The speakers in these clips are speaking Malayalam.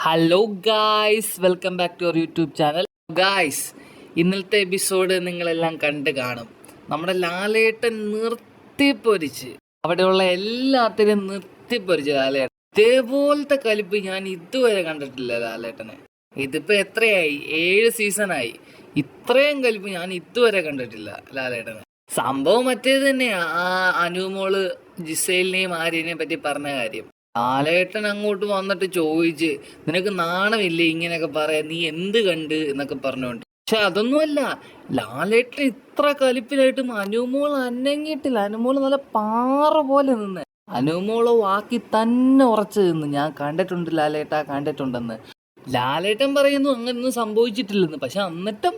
Hello guys welcome back to our YouTube channel guys ഇന്നലത്തെ എപ്പിസോഡ് നിങ്ങളെല്ലാം കണ്ട് കാണും. നമ്മുടെ ലാലേട്ടൻ നിർത്തിപ്പൊരിച്ച് അവിടെയുള്ള എല്ലാത്തിനും നിർത്തിപ്പൊരിച്ച് ലാലേട്ടൻ. ഇതേപോലത്തെ കലിപ്പ് ഞാൻ ഇതുവരെ കണ്ടിട്ടില്ല ലാലേട്ടനെ. ഇതിപ്പോ എത്രയായി? ഏഴ് സീസണായി ഇത്രയും കലിപ്പ് ഞാൻ ഇതുവരെ കണ്ടിട്ടില്ല ലാലേട്ടനെ. സംഭവം മറ്റേത് തന്നെയാ. ആ അനുമോൾ ജിസേലിനെയും ആര്യനെയും പറ്റി പറഞ്ഞ കാര്യം. ലാലേട്ടൻ അങ്ങോട്ട് വന്നിട്ട് ചോദിച്ച് നിനക്ക് നാണമില്ലേ ഇങ്ങനെയൊക്കെ പറയാൻ? നീ എന്ത് കണ്ട്? എന്നൊക്കെ പറഞ്ഞുകൊണ്ട് പക്ഷെ അതൊന്നുമല്ല. ലാലേട്ടൻ ഇത്ര കലിപ്പിലായിട്ടും അനുമോൾ അനങ്ങിയിട്ടില്ല. അനുമോൾ നല്ല പാറ പോലെ നിന്ന്. അനുമോൾ വാക്കി തന്നെ ഉറച്ചു നിന്ന്. ഞാൻ കണ്ടിട്ടുണ്ട് ലാലേട്ട കണ്ടിട്ടുണ്ടെന്ന്. ലാലേട്ടൻ പറയുന്നു അങ്ങനെയൊന്നും സംഭവിച്ചിട്ടില്ലെന്ന്. പക്ഷെ എന്നിട്ടും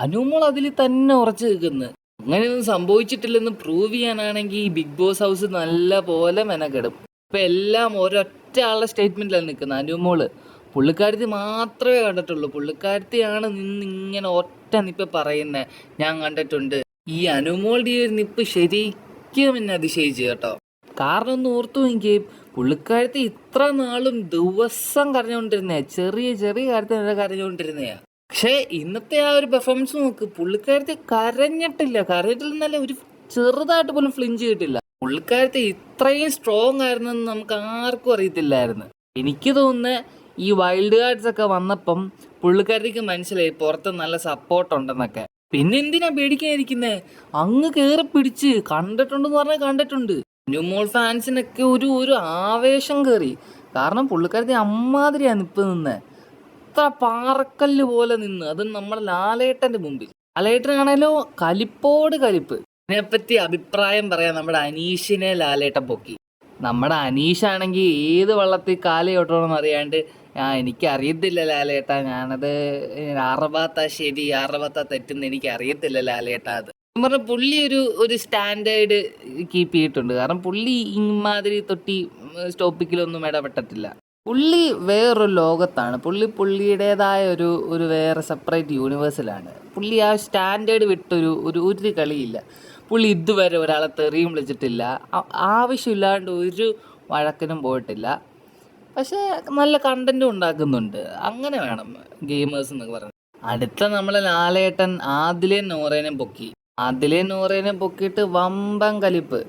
അനുമോൾ അതിൽ തന്നെ ഉറച്ചു നിൽക്കുന്നു. അങ്ങനെയൊന്നും സംഭവിച്ചിട്ടില്ലെന്ന് പ്രൂവ് ചെയ്യാനാണെങ്കിൽ ഈ ബിഗ് ബോസ് ഹൗസ് നല്ല പോലെ മെനക്കെടും. ഇപ്പൊ എല്ലാം ഒരൊറ്റ ആളുടെ സ്റ്റേറ്റ്മെന്റിലാണ് നിൽക്കുന്നത് അനുമോൾ പുള്ളിക്കാരത്തി മാത്രമേ കണ്ടിട്ടുള്ളൂ. പുള്ളിക്കാരത്തിയാണ് നിന്ന് ഇങ്ങനെ ഒറ്റ നിപ്പ് പറയുന്നത് ഞാൻ കണ്ടിട്ടുണ്ട്. ഈ അനുമോളുടെ ഈ ഒരു നിപ്പ് ശരിക്കും എന്നെ അതിശയിച്ചു കേട്ടോ. കാരണം ഒന്ന് ഓർത്തു എങ്കിൽ പുള്ളിക്കാരത്തി ഇത്ര നാളും ദിവസം കരഞ്ഞുകൊണ്ടിരുന്നേ ചെറിയ ചെറിയ കാര്യത്തിന് കരഞ്ഞുകൊണ്ടിരുന്നയാ പക്ഷേ ഇന്നത്തെ ആ ഒരു പെർഫോമൻസ് നോക്ക് പുള്ളിക്കാരത്തി കരഞ്ഞിട്ടില്ല. കരഞ്ഞിട്ടില്ലെന്നല്ല ഒരു ചെറുതായിട്ട് പോലും ഫ്ലിഞ്ച് ചെയ്തിട്ടില്ല. പുള്ളിക്കാരത്തി ഇത്രയും സ്ട്രോങ് ആയിരുന്നെന്ന് നമുക്ക് ആർക്കും അറിയത്തില്ലായിരുന്നു. എനിക്ക് തോന്നുന്നത് ഈ വൈൽഡ് കാർഡ്സ് ഒക്കെ വന്നപ്പം പുള്ളിക്കാരിക്ക് മനസ്സിലായി പുറത്ത് നല്ല സപ്പോർട്ട് ഉണ്ടെന്നൊക്കെ. പിന്നെ എന്തിനാ പേടിക്കാതിരിക്കുന്നത് അങ്ങ് കയറി പിടിച്ച് കണ്ടിട്ടുണ്ടെന്ന് പറഞ്ഞാൽ കണ്ടിട്ടുണ്ട്. ന്യൂമോൾ ഫാൻസിനൊക്കെ ഒരു ഒരു ആവേശം കയറി കാരണം പുള്ളിക്കാരത്തി അമ്മാതിരിയാണ് ഇപ്പം നിന്ന്. അത്ര പാറക്കല്ല് പോലെ നിന്ന്. അത് നമ്മുടെ ലാലേട്ടന്റെ മുമ്പിൽ. ലാലേട്ടനാണേലോ കലിപ്പോട് കലിപ്പ്. ഇതിനെപ്പറ്റി അഭിപ്രായം പറയാൻ നമ്മുടെ അനീഷിനെ ലാലേട്ടൻ പൊക്കി. നമ്മുടെ അനീഷാണെങ്കിൽ ഏത് വള്ളത്തിൽ കാൽ ചോട്ടണമെന്ന് അറിയാണ്ട് ആ എനിക്കറിയത്തില്ല ലാലേട്ട. ഞാനത് അറുപത്ത ശരി അറുപത്ത തെറ്റെന്ന് എനിക്ക് അറിയത്തില്ല ലാലേട്ട അത്. പറഞ്ഞ പുള്ളി ഒരു ഒരു സ്റ്റാൻഡേർഡ് കീപ്പ് ചെയ്തിട്ടുണ്ട്. കാരണം പുള്ളി ഇമാതിരി തൊട്ടി സ്റ്റോപ്പിക്കിലൊന്നും ഇടപെട്ടിട്ടില്ല. പുള്ളി വേറൊരു ലോകത്താണ്. പുള്ളി പുള്ളിയുടേതായ ഒരു ഒരു വേറെ സെപ്പറേറ്റ് യൂണിവേഴ്സിലാണ് പുള്ളി ആ സ്റ്റാൻഡേർഡ് വിട്ടൊരു ഒരു ഒരു കളിയില്ല. പുള്ളി ഇതുവരെ ഒരാളെ തെറിയും വിളിച്ചിട്ടില്ല. ആവശ്യമില്ലാണ്ട് ഒരു വഴക്കിനും പോയിട്ടില്ല. പക്ഷേ നല്ല കണ്ടന്റും ഉണ്ടാക്കുന്നുണ്ട്. അങ്ങനെ വേണം ഗെയിമേഴ്സ് എന്നൊക്കെ പറയുന്നത് അടുത്ത നമ്മളെ ലാലേട്ടൻ ആദിലെ നൂറേനെ പൊക്കി. ആദിലെ നൂറേനെ പൊക്കിയിട്ട് വമ്പൻ കലിപ്പ്.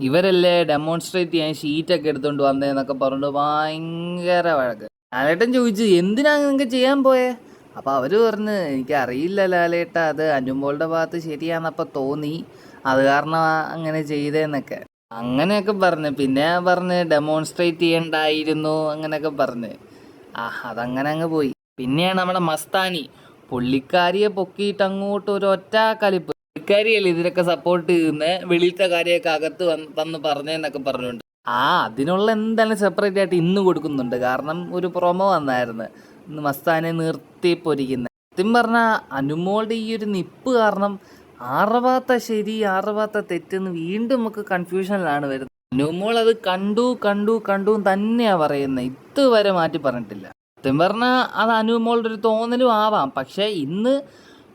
ഇവരല്ലേ ഡെമോൺസ്ട്രേറ്റ് ചെയ്യാൻ ഷീറ്റൊക്കെ എടുത്തുകൊണ്ട് വന്നേന്നൊക്കെ പറഞ്ഞിട്ട് ഭയങ്കര വഴക്ക്. ലാലേട്ടൻ ചോദിച്ചു എന്തിനാ നിങ്ങൾക്ക് ചെയ്യാൻ പോയേ? അപ്പോൾ അവർ പറഞ്ഞ് എനിക്കറിയില്ല ലാലേട്ട അത് അനുമോളുടെ ഭാഗത്ത് ശരിയാണെന്നപ്പോൾ തോന്നി. അത് കാരണം അങ്ങനെ ചെയ്തേന്നൊക്കെ. അങ്ങനെയൊക്കെ പറഞ്ഞ്. പിന്നെ പറഞ്ഞ് ഡെമോൺസ്ട്രേറ്റ് ചെയ്യണ്ടായിരുന്നു അങ്ങനെയൊക്കെ പറഞ്ഞ്. ആ അതങ്ങനെ അങ്ങ് പോയി. പിന്നെയാണ് നമ്മുടെ മസ്താനി. പുള്ളിക്കാരിയെ പൊക്കിയിട്ട് അങ്ങോട്ട് ഒരു ഒറ്റ കലിപ്പ് പുള്ളിക്കാരിയല്ലേ ഇതിനൊക്കെ സപ്പോർട്ട് ചെയ്യുന്ന? വെളിയിലത്തെ കാര്യമൊക്കെ അകത്ത് വന്ന് വന്ന് പറഞ്ഞെന്നൊക്കെ പറഞ്ഞുകൊണ്ട്. ആ അതിനുള്ള എന്തായാലും സെപ്പറേറ്റ് ആയിട്ട് ഇന്ന് കൊടുക്കുന്നുണ്ട്. കാരണം ഒരു പ്രൊമോ വന്നായിരുന്നു. മസ്താനെ നിർത്തി പൊരിക്കുന്നത് സത്യം പറഞ്ഞാൽ അനുമോളുടെ ഈ ഒരു നിപ്പ് കാരണം ആറവാത്ത ശരി ആറവാത്ത തെറ്റെന്ന് വീണ്ടും നമുക്ക് കൺഫ്യൂഷനിലാണ് വരുന്നത്. അനുമോൾ അത് കണ്ടു കണ്ടു കണ്ടു തന്നെയാണ് പറയുന്നത് ഇതുവരെ മാറ്റി പറഞ്ഞിട്ടില്ല. സത്യം പറഞ്ഞാൽ അത് അനുമോളുടെ ഒരു തോന്നലും ആവാം. പക്ഷേ ഇന്ന്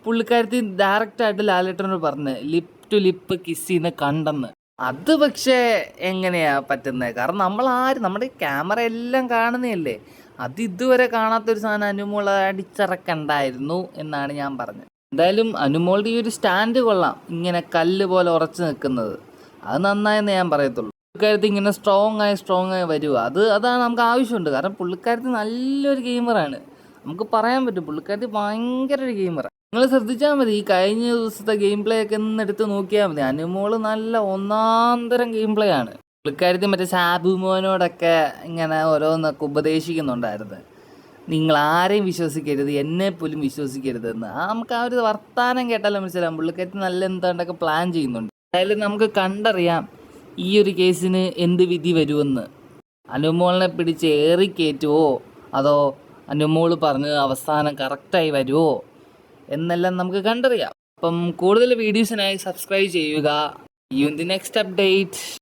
പുള്ളിക്കാരത്തി ഡയറക്റ്റായിട്ട് ലാലേട്ടനോട് പറഞ്ഞ് ലിപ് ടു ലിപ്പ് കിസ് ചെയ്യുന്ന കണ്ടെന്ന്. അത് പക്ഷേ എങ്ങനെയാ പറ്റുന്നത് കാരണം നമ്മൾ ആര് നമ്മുടെ ക്യാമറ എല്ലാം കാണുന്നതല്ലേ? അത് ഇതുവരെ കാണാത്തൊരു സാധനം അനുമോൾ അടിച്ചിറക്കണ്ടായിരുന്നു എന്നാണ് ഞാൻ പറഞ്ഞത്. എന്തായാലും അനുമോളുടെ ഈ ഒരു സ്റ്റാൻഡ് കൊള്ളാം. ഇങ്ങനെ കല്ല് പോലെ ഉറച്ചു നിൽക്കുന്നത്. അത് നന്നായെന്ന് ഞാൻ പറയത്തുള്ളൂ. പുള്ളിക്കാരത്തി ഇങ്ങനെ സ്ട്രോങ് ആയി സ്ട്രോങ് ആയി വരുക അത് അതാണ് നമുക്ക് ആവശ്യമുണ്ട്. കാരണം പുള്ളിക്കാരത്തി നല്ലൊരു ഗെയിമറാണ്. നമുക്ക് പറയാൻ പറ്റും. പുള്ളിക്കാരത്തി ഭയങ്കര ഒരു ഗെയിമറാണ് നിങ്ങൾ ശ്രദ്ധിച്ചാൽ മതി. ഈ കഴിഞ്ഞ ദിവസത്തെ ഗെയിം പ്ലേ ഒക്കെ ഒന്ന് എടുത്ത് നോക്കിയാൽ മതി. അനുമോൾ നല്ല ഒന്നാന്തരം ഗെയിം പ്ലേ ആണ്. പുള്ളിക്കാരത്തി മറ്റേ സാബു മോനോടൊക്കെ ഇങ്ങനെ ഓരോന്നൊക്കെ ഉപദേശിക്കുന്നുണ്ടായിരുന്നു. നിങ്ങൾ ആരെയും വിശ്വസിക്കരുത് എന്നെ പോലും വിശ്വസിക്കരുതെന്ന് നമുക്ക് ആ ഒരു വർത്താനം കേട്ടാലും മനസ്സിലാവും. പുള്ളിക്കാരത്തി നല്ല എന്താണ്ടൊക്കെ പ്ലാൻ ചെയ്യുന്നുണ്ട്. അതായത് നമുക്ക് കണ്ടറിയാം ഈ ഒരു കേസിന് എന്ത് വിധി വരുമെന്ന്. അനുമോളിനെ പിടിച്ച് ഏറിക്കേറ്റുവോ അതോ അനുമോൾ പറഞ്ഞ് അവസാനം കറക്റ്റായി വരുമോ എന്നെല്ലാം നമുക്ക് കണ്ടറിയാം. അപ്പം കൂടുതൽ വീഡിയോസിനായി സബ്സ്ക്രൈബ് ചെയ്യുക. You the next update